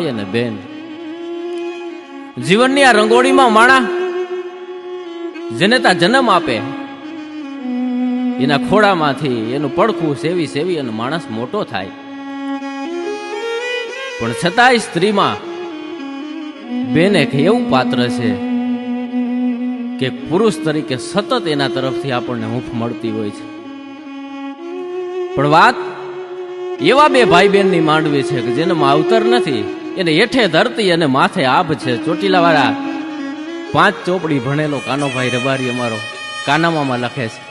ભાઈ અને બેન. જીવનની આ રંગોળીમાં માણા જેને તા જન્મ આપે, એના ખોડામાંથી એનું પડખું સેવી સેવી અને માણસ મોટો થાય. પણ છતાંય સ્ત્રીમાં બેન એક એવું પાત્ર છે કે પુરુષ તરીકે સતત એના તરફથી આપણને હૂંફ મળતી હોય છે. પણ વાત એવા બે ભાઈ બહેનની માંડવી છે કે જેને માવતર નથી એને હેઠે ધરતી અને માથે આભ છે. ચોટીલાવાળા પાંચ ચોપડી ભણેલો કાનોભાઈ રબારી અમારો કાનામામાં લખે છે.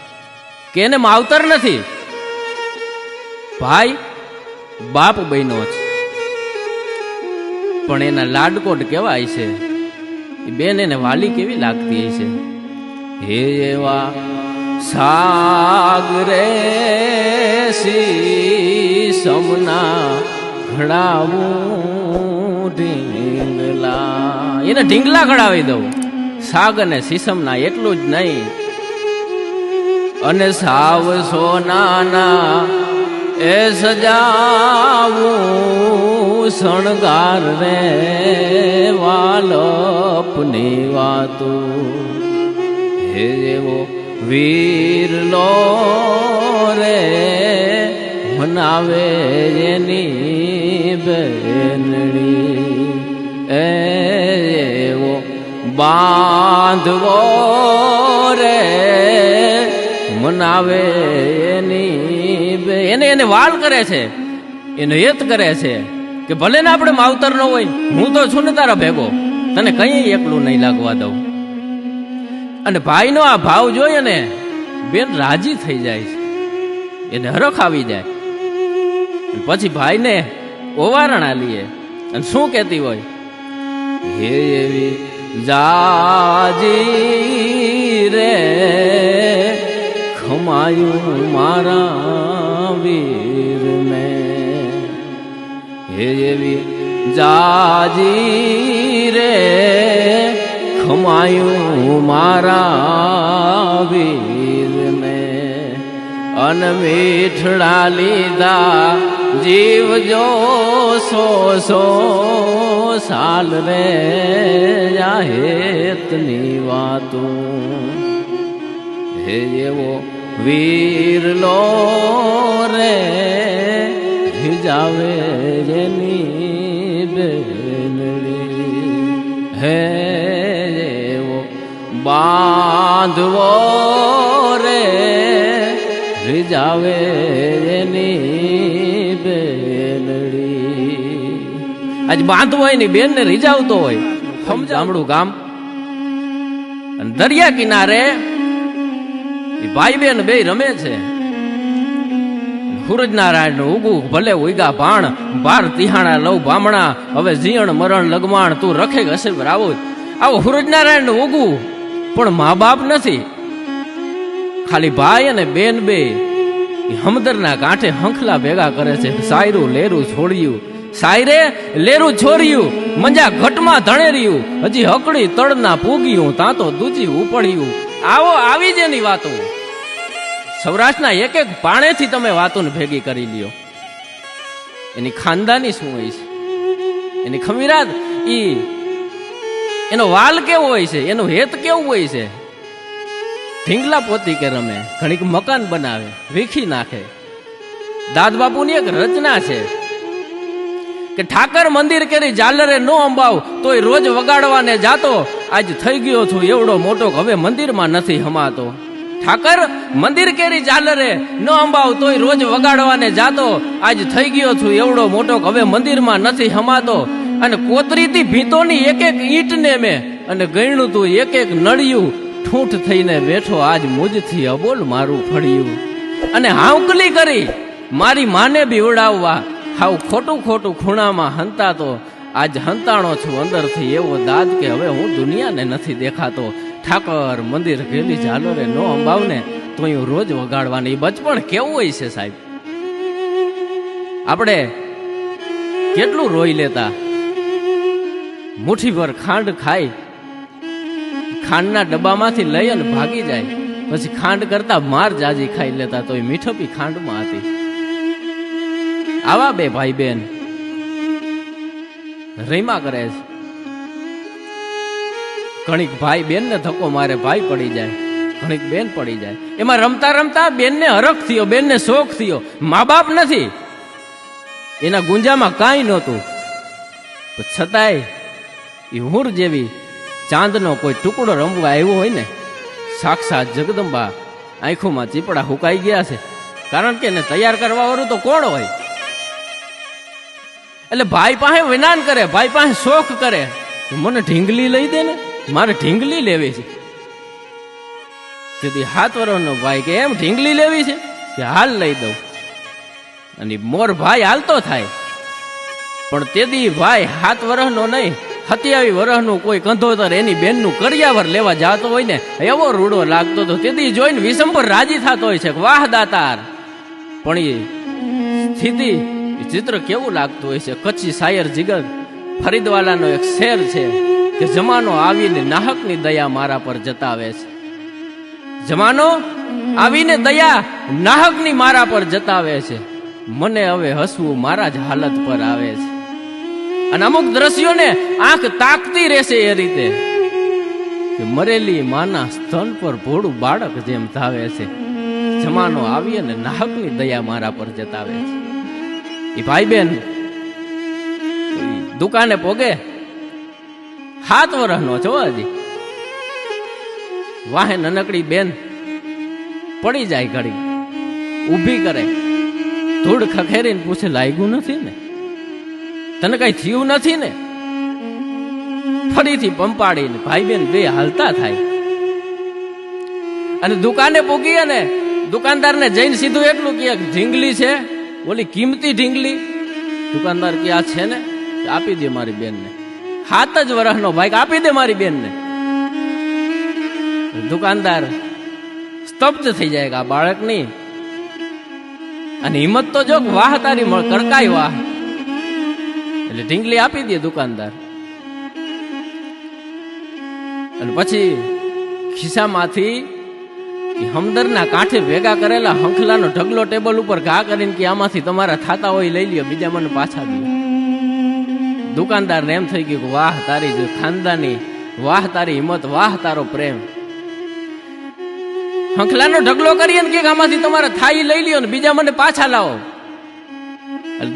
કે એને માવતર નથી. ભાઈ, બાપ બહેનો છે. પણ એના લાડકોટ કેવાય છે? બેન એને વાલી કેવી લાગતી હશે? હે એવા સાગરે સી સમના ઘડાવું ઢીંગલા. એને ઢીંગલા ઘડાવી દઉં. સાગ અને સીસમના એટલું જ નહીં. અને સાવ સોનાના એ સજાવું શણગાર રે વાલપની વાતો. હે એવો વીર લો રે મનાવે એની બેનડી. બાંધવો રે, મનાવે એની એને એને વાલ કરે છે, એને હેત કરે છે કે ભલે ને આપણે માવતર ન હોય, હું તો છું ને તારા ભેગો, તને કઈ એકલું નહીં લાગવા દઉં. અને ભાઈનો આ ભાવ જોઈએ ને બેન રાજી થઈ જાય છે. એને હરખ આવી જાય. પછી ભાઈને ઓવારણ લીએ. અને શું કહેતી હોય? હે એવી જાજી રે ખમાયું મારા વીર મેં હે એવી જાજી રે ખમાયું મારા વીર મેં અન મીઠડા લીધા જીવ જો સો સો સાલ રે જાહેતની વાતું. હે એવો વીર લો રે જાવે જેની બેનડી. હે એવો બાંધવો રે રીજાવે એની આજ બાંધવો હોય ને બેન ને રીજાવતો હોય સમજામડું ગામ. અને દરિયા કિનારે ભાઈ બેન બે રમે છે. સૂરજ નારાયણ ઉગું ભલે ઉગા ભાણ, બાર તિહાણા લવ બામણા, હવે જીણ, મરણ, લગમાણ, તું રખે હશે આવો આવો સૂરજ નારાયણ ઉગું પણ મા બાપ નથી. ખાલી ભાઈ અને બેન બે. હમદર હમદરના કાંઠે હંખલા ભેગા કરે છે, સાયરું, લેરું છોડ્યું સાયરે લેરું છોડ્યું મંજા ઘટમાં ધણેર્યું હજી હકડી તળના પૂગ્યું તાં તો દૂજી ઉપડ્યું. આવો આવી જ એની વાતો. સૌરાષ્ટ્રના એક એક પાણેથી તમે વાતોને ભેગી કરી લ્યો. એની ખાનદાની શું હોય છે? એની ખમીરાત ઈ એનો વાલ કેવો હોય છે? એનો હેત કેવું હોય છે? ઢીંગલા પોતી કે રમે? ઘણીક મકાન બનાવે, વીખી નાખે. દાદ બાપુની એક રચના છે. કે ઠાકર મંદિર કેરી જાલરે નો અંબાવ, તોય રોજ વગાડવાને જાતો. આજ થઈ ગયો છું એવડો મોટો હવે મંદિરમાં નથી હમાતો. ઠાકર મંદિર કેરી જાલરે નો અંબાવ, તોય રોજ વગાડવાને જાતો. આજ થઈ ગયો છું એવડો મોટો હવે મંદિરમાં નથી હમાતો. અને કોતરીથી ભીતોની એક એક ઈંટને મેં અને ગણ્યું તું એક એક નળિયું. ઠૂંઠ થઈને બેઠો આજ મુજથી અબોલ મારું ફળિયું. અને હાંકલી કરી, મારી માને બીવડાવવા. હાવ ખોટું ખોટું ખૂણામાં હંતાતો. આજ હંતાણો છું અંદરથી. એવો દાદ કે હવે હું દુનિયાને નથી દેખાતો. ઠાકર, મંદિર ઘેલી ઝાલો રે નો અંબાવને તો હું રોજ વગાડવાની. બચપણ કેવું હોય છે સાહેબ? આપણે કેટલું રોઈ લેતા? મુઠ્ઠીભર ખાંડ ખાઈ, ખાંડના ડબ્બામાંથી લઈ અને ભાગી જાય. પછી ખાંડ કરતા માર જાજી ખાઈ લેતા. તો એ મીઠપી ખાંડમાં હતી. આવા બે ભાઈ બેન રીમા કરે છે. ઘણીક ભાઈ બેનને ધક્કો મારે, ભાઈ પડી જાય. ઘણીક બેન પડી જાય. એમાં રમતા રમતા બેનને હરખ થયો બેનને શોખ થયો. મા બાપ નથી. એના ગુંજામાં કાંઈ નહોતું. છતાંય એ હુર જેવી ચાંદનો કોઈ ટુકડો રમવા આવ્યો હોય ને, સાક્ષાત જગદંબા આંખોમાં ચીપડા હુકાઈ ગયા છે. કારણ કે એને તૈયાર કરવા વાળું તો કોણ હોય? એટલે ભાઈ પાસે વિનાન કરે, ભાઈ પાસે શોખ કરે. મને ઢીંગલી લઈ દે ને, મારે ઢીંગલી લેવી છે. તેથી હાથ વરોનો ભાઈ કે, એમ ઢીંગલી લેવી છે? કે હાલ લઈ દઉં. અને મોર ભાઈ હાલતો થાય. પણ તેદી ભાઈ હાથ વરહનો નહીં, હત્યાવી વરહનું કોઈ કંધોતર એની બેનનું કરિયાવર લેવા જાતો હોય ને, એવો રૂડો લાગતો તો તેદી જોઈને વિસંભર રાજી થતો હોય છે વાહ દાતાર. પણ એ સ્થિતિ ચિત્ર કેવું લાગતું હોય છે? કચ્છી શાયર જીગર ફરીદવાલાનો એક શેર છે કે જમાનો આવીને નાહકની દયા મારા પર જતાવે છે. જમાનો આવીને દયા નાહકની મારા પર જતાવે છે. મને હવે હસવું મારા જ હાલત પર આવે છે. અને અમુક દ્રશ્યોને આંખ તાકતી રહેશે એ રીતે કે મરેલી માના સ્તન પર ભોળું બાળક જેમ ધાવે છે. જમાનો આવી અને નાહકની દયા મારા પર જતાવે છે. એ ભાઈ બેન દુકાને પોગે? હાથ વરહનો છો હજી? વાહે નનકડી બેન, પડી જાય ઘડી. ઊભી કરે. ધૂળ ખખેરીને પૂછે, લાગ્યું નથી ને? તને કઈ થયું નથી ને? ફરીથી પંપાડીને ભાઈ બેન બે હાલતા થાય. અને દુકાને પૂગી અને દુકાનદારને જઈને સીધું એટલું કે ઢીંગલી છે? ઓલી કિંમતી ઢીંગલી? દુકાનદાર કે આ છે ને? આપી દે મારી બેનને. હાથ જ વરહનો ભાઈ આપી દે મારી બેનને. દુકાનદાર સ્તબ્ધ થઈ જાય આ બાળકની અને હિંમત તો જો વાહ, તારી કડકાઈ વાહ. એટલે ઢીંગલી આપી દે દુકાનદાર. અને પછી ખિસ્સામાંથી હમદરના કાંઠે ભેગા કરેલા હંખલાનો ઢગલો ટેબલ ઉપર ઘા કરીને કે આમાંથી તમારા થાતા હોય લઈ લ્યો, બીજા મને પાછા દો દુકાનદારને એમ થઈ ગયું કે વાહ તારી ખાનદાની, વાહ તારી હિંમત, વાહ તારો પ્રેમ. હંખલાનો ઢગલો કરીએ ને કે આમાંથી તમારે થાઈ લઈ લ્યો ને બીજા મને પાછા લાવો.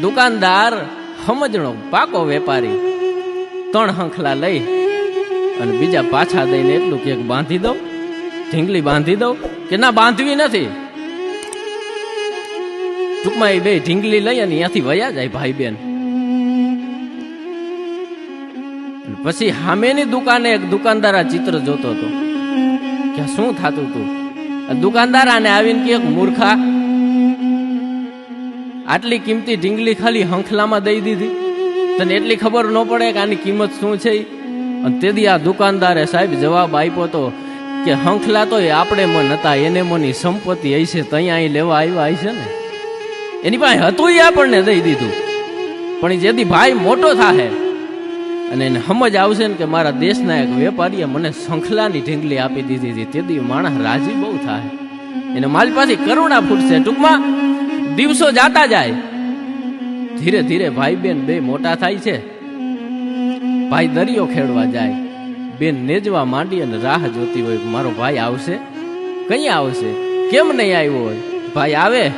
દુકાનદાર સમજણો પાકો વેપારી. ત્રણ હંખલા લઈ અને બીજા પાછા દઈને એટલું કે બાંધી દઉં. ઢીંગલી બાંધી દઉં કે ના, બાંધવી નથી? ટૂંકમાં એ બે ઢીંગલી લઈ અને ત્યાંથી વયા જાય ભાઈ બેન પછી સામેની દુકાને એક દુકાનદાર આ ચિત્ર જોતો હતો. કે શું થતું હતું દુકાનદાર આને આવીને કે મૂર્ખા, આટલી કિંમતી ઢીંગલી ખાલી હંખલામાં દઈ દીધી. તને એટલી ખબર ન પડે કે આની કિંમત શું છે અને તેથી આ દુકાનદારે સાહેબ જવાબ આપ્યો તો કે હંખલા તો આપણે મન હતા, એને મની સંપત્તિ હશે ત્યાં અહીં લેવા આવ્યા હશે ને. એની પાસે હતું એ આપણને દઈ દીધું. પણ જેથી ભાઈ મોટો થાહે. અને એને સમજ આવશે ને કે મારા દેશના એક વેપારીએ મને શંખલાની ઢીંગલી આપી દીધી હતી. તેથી માણસ રાજી બહુ થાય એને મારી પાસે કરુણા ફૂટશે. ટૂંકમાં દિવસો જાતા જાય. ધીરે ધીરે ભાઈ બેન બે મોટા થાય છે. ભાઈ દરિયો ખેડવા જાય. બેન નેજવા માંડી અને રાહ જોતી હોય મારો ભાઈ આવશે? કઈ આવશે? કેમ નહીં આવ્યો હોય? ભાઈ આવે,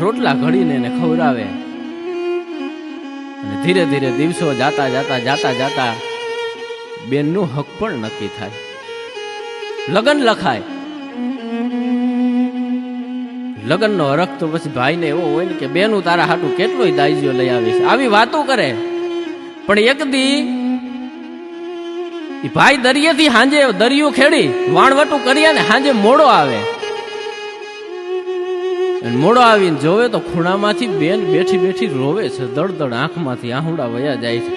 રોટલા ઘડીને એને ખવડાવે. અને ધીરે ધીરે દિવસો જાતા જાતા જાતા જાતા બેનનું હક પણ નક્કી થાય. લગ્ન લખાય. લગ્નનો હરખ તો પછી ભાઈને એવો હોય ને કે બેનું તારા હાટું કેટલોય દાઈજીઓ લઈ આવીશ આવી વાતો કરે. પણ એક દી ઈ ભાઈ દરિયેથી હાંજે દરિયો ખેડી, વાણવટું કર્યા ને હાંજે મોડો આવે. મોડો આવીને જોવે તો ખૂણામાંથી બેન બેઠી બેઠી રોવે છે, દળદળ આંખમાંથી આહુડા વયા જાય છે.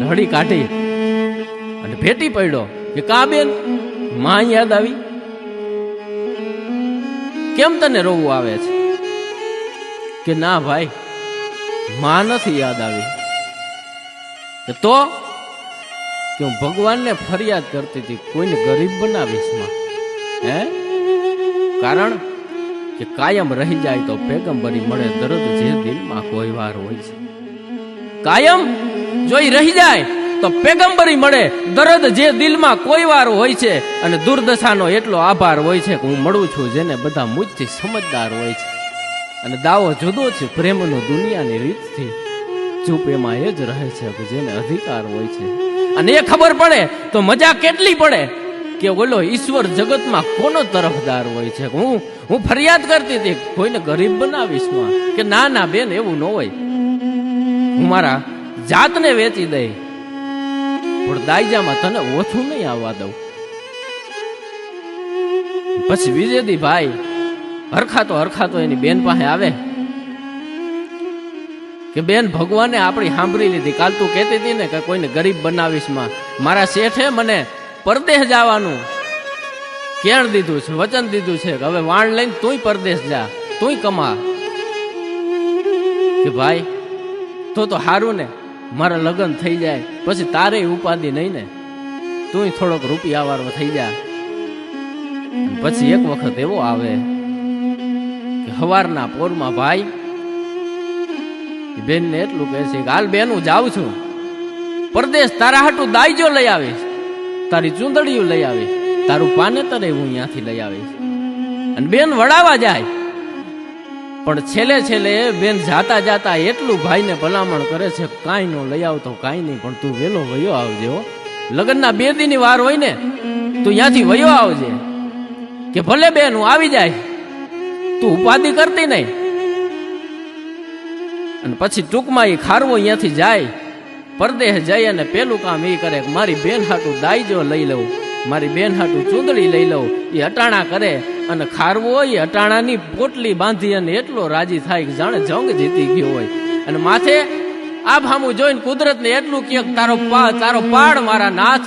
લડી કાઢી અને ભેટી પડ્યો કે, કા બેન? માં યાદ આવી? કેમ તને રોવું આવે છે? કે, ના ભાઈ, માં નથી યાદ આવી. તો કે હું ભગવાનને ફરિયાદ કરતી હતી, કોઈને ગરીબ બનાવીશમાં? હે? કારણ કે કાયમ રહી જાય તો પેગંબરી મળે દરદ જે દિલમાં કોઈ વાર હોય છે. કાયમ જોઈ રહી જાય તો પેગંબરી મળે દરદ જે દિલમાં કોઈ વાર હોય છે અને દુર્દશાનો એટલો આભાર હોય છે કે હું મળું છું જેને બધા મુજથી સમજદાર હોય છે. અને દાવો જુદો છે, પ્રેમનો દુનિયાની રીતથી. ચૂપ એમાં એ જ રહે છે કે જેને અધિકાર હોય છે. અને એ ખબર પડે તો મજા કેટલી પડે કે ઓલો ઈશ્વર જગતમાં કોનો તરફદાર હોય છે? હું હું ફરિયાદ કરતી હતી, કોઈને ગરીબ બનાવીશ કે ના ના, બેન, એવું ન હોય. હું મારા જાતને વેચી દઈ, પણ દાયજામાં તને ઓછું નહીં આવવા દઉં. પછી વિજયદી ભાઈ હરખાતો હરખાતો એની બેન પાસે આવે. કે બેન, ભગવાને આપણી સાંભળી લીધી. કાલ તું કહેતી હતી ને કે કોઈને ગરીબ બનાવીશમાં મારા શેઠે મને પરદેશ જવાનું કેણ દીધું છે, વચન દીધું છે કે હવે વાણ લઈને તુંય પરદેશ જા, તુંય કમા. કે ભાઈ, તો તો હારું ને, મારા લગ્ન થઈ જાય, પછી તારે ઉપાધિ નહીં ને. તુંય થોડોક રૂપિયા વાળો થઈ જા. પછી એક વખત એવો આવે કે હવારના પોરમાં ભાઈ બેન ને એટલું કહે છે કે બેન હું જાઉં છું. પરદેશ તારા હાટું દાઈજો લઈ આવીશ. તારી ચૂંદડીયું લઈ આવીશ. તારું પાનેતરે હું અહીંયાથી લઈ આવીશ. અને બેન વડાવા જાય. પણ છેલ્લે છેલ્લે બેન જાતા જાતા એટલું ભાઈને ભલામણ કરે છે, કાંઈ નો લઈ આવતો, કાંઈ નહીં, પણ તું વેલો વયો આવજે હો. લગ્નના બે દીની વાર હોય ને, તું ત્યાંથી વયો આવજે. કે ભલે બેન હું આવી જાય, તું ઉપાધિ કરતી નહીં. અને પછી ટૂંકમાં એ ખારવો અહીંયાથી જાય. પરદેહ જઈ અને પેલું કામ એ કરે મારી બેન હાટું દાઈજો લઈ લઉં, મારી બેન હાટું ચૂંદડી લઈ લઉં એ અટાણા કરે અને ખારવો એ અટાણાની પોટલી બાંધી અને એટલો રાજી થાય કે જાણે જંગ જીતી ગયો હોય. અને માથે આ ભામું જોઈને કુદરતને એટલું કે તારો પા, તારો પાડ મારા નાથ,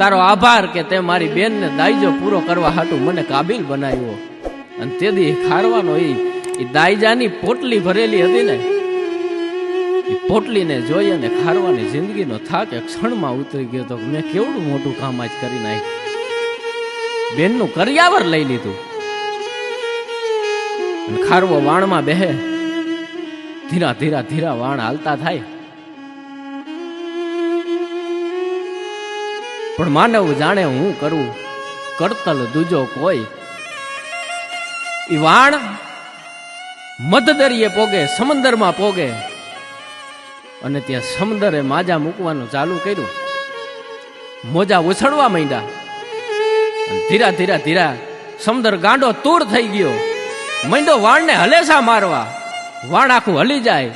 તારો આભાર કે તે મારી બેનને દાઈજો પૂરો કરવા હાટું મને કાબિલ બનાવ્યો. અને તે દી ખારવાનો એ દાઈજાની પોટલી ભરેલી હતી ને પોટલીને જોઈ અને ખારવાની જિંદગીનો થાક એક ક્ષણમાં ઉતરી ગયો તો મેં કેવડું મોટું કામ આજ કરી નાખ્યું. બેનનું કરિયાવર લઈ લીધું. ખારવો વાણમાં બેહે. ધીરા ધીરા ધીરા વાણ હાલતા થાય. પણ માનવ જાણે હું કરું? કરતલ દૂજો કોઈ? ઈ વાણ મધદરિયે પોગે, સમંદરમાં પોગે. અને ત્યાં સમંદરે માજા મૂકવાનું ચાલુ કર્યું. મોજા ઉછળવા માંડ્યા. ધીરા ધીરા ધીરા સમંદર ગાંડો તૂર થઈ ગયો. મંડો વાણને હલેસા મારવા. વાણ આખું હલી જાય.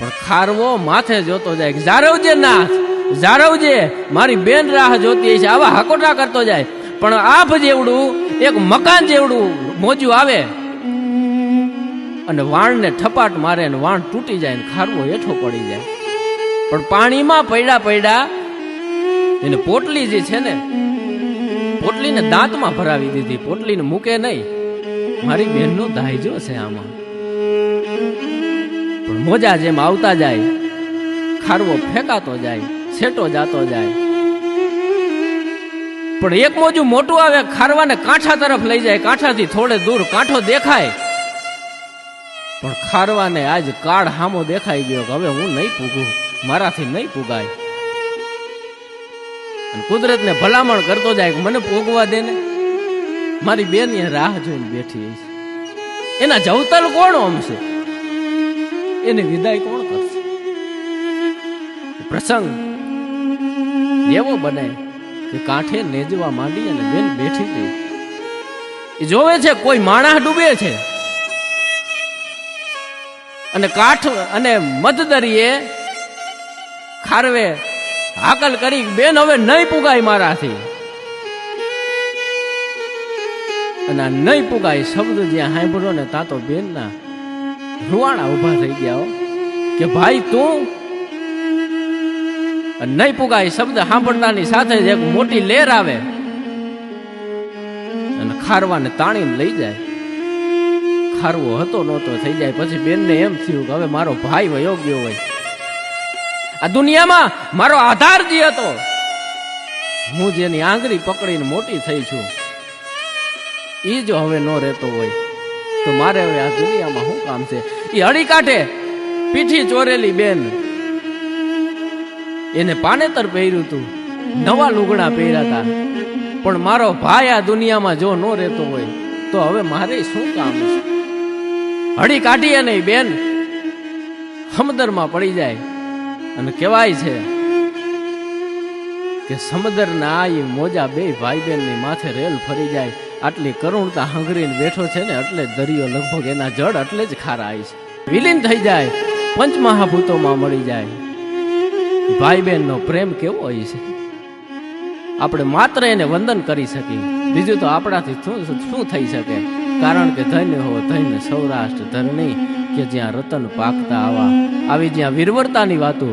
પણ ખારવો માથે જોતો જાય જારવજે નાથ, જારવજે, મારી બેન રાહ જોતી છે આવા હકોટા કરતો જાય. પણ આભ જેવડું, એક મકાન જેવડું મોજું આવે. અને વાણને ઠપાટ મારે અને વાણ તૂટી જાય ને ખારવો હેઠો પડી જાય. પણ પાણીમાં પૈડા પૈડા એને પોટલી જે છે ને, પોટલીને દાંતમાં ભરાવી દીધી, પોટલીને મૂકે નહીં. મારી બહેનનો દાયજો છે આમાં. પણ મોજા જેમ આવતા જાય, ખારવો ફેંકાતો જાય, છેટો જાતો જાય. પણ એક મોજું મોટું આવે, ખારવાને કાંઠા તરફ લઈ જાય, કાંઠાથી થોડે દૂર કાંઠો દેખાય. પણ ખારવાને આજ કાળ હામો દેખાઈ ગયો કે હવે હું નહીં પૂગું, મારાથી નહીં પૂગાય. કુદરતને ભલામણ કરતો જાય કે મને પોગવા દે ને? મારી બેન એ રાહ જોઈને બેઠી છે. એના જવતલ કોણ ઓમશે? એને વિદાય કોણ કરશે? પ્રસંગ એવો બને કે કાંઠે નેજવા માંડી અને બેન બેઠી ગઈ. જોવે છે કોઈ માણસ ડૂબે છે. અને કાઠ અને મધદરીએ ખારવે હાકલ કરી, બેન હવે નહીં પુગાય મારાથી. અને આ નહીં પુગાય શબ્દ જ્યાં સાંભળો ને તા તો બેનના રૂવાણા ઊભા થઈ ગયા કે ભાઈ તું નહીં પુગાય શબ્દ સાંભળતાની સાથે જ એક મોટી લેર આવે. અને ખારવાને તાણીને લઈ જાય. ખારવો હતો, નહોતો, થઈ જાય. પછી બેનને એમ થયું કે હવે મારો ભાઈ વયો ગયો હોય. આ દુનિયામાં મારો આધાર જે હતો, હું જેની આંગળી પકડીને મોટી થઈ છું. એ જો હવે ન રહેતો હોય, તો મારે હવે આ દુનિયામાં શું કામ છે? એ હળી કાઢે પીઠી ચોરેલી બેન એને પાનેતર પહેર્યું હતું. નવા લુગડા પહેર્યા હતા. પણ મારો ભાઈ આ દુનિયામાં જો ન રહેતો હોય, તો હવે મારે શું કામ છે? હળી કાઢીએ નહીં, બેન. સમદરમાં પડી જાય. અને કહેવાય છે કે સમદરના એ મોજા બે ભાઈ બહેનની માથે રેલ ફરી જાય. આટલી કરુણતા હંગરીને બેઠો છે ને, એટલે દરિયો લગભગ એના જળ એટલે જ ખારા આવી છે વિલીન થઈ જાય, પંચમહાભૂતોમાં મળી જાય. ભાઈ બહેનનો પ્રેમ કેવો હોય છે? આપણે માત્ર એને વંદન કરી શકીએ. બીજું તો આપણાથી શું શું થઈ શકે? કારણ કે ધન્ય હો, ધન્ય સૌરાષ્ટ્ર ધરણી કે જ્યાં રતન પાકતા આવા. આવી જ્યાં વીરવરતાની વાતો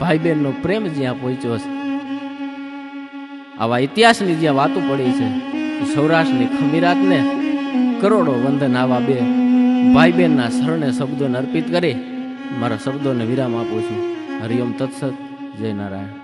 ભાઈ બહેનનો પ્રેમ જ્યાં પહોંચ્યો છે આવા ઇતિહાસની જ્યાં વાતો પડી છે સૌરાષ્ટ્રની ખમીરાતને કરોડો વંદન આવા બે ભાઈ બહેનના શરણે શબ્દોને અર્પિત કરી, મારા શબ્દોને વિરામ આપું છું. હરિઓમ તત્સત જય નારાયણ.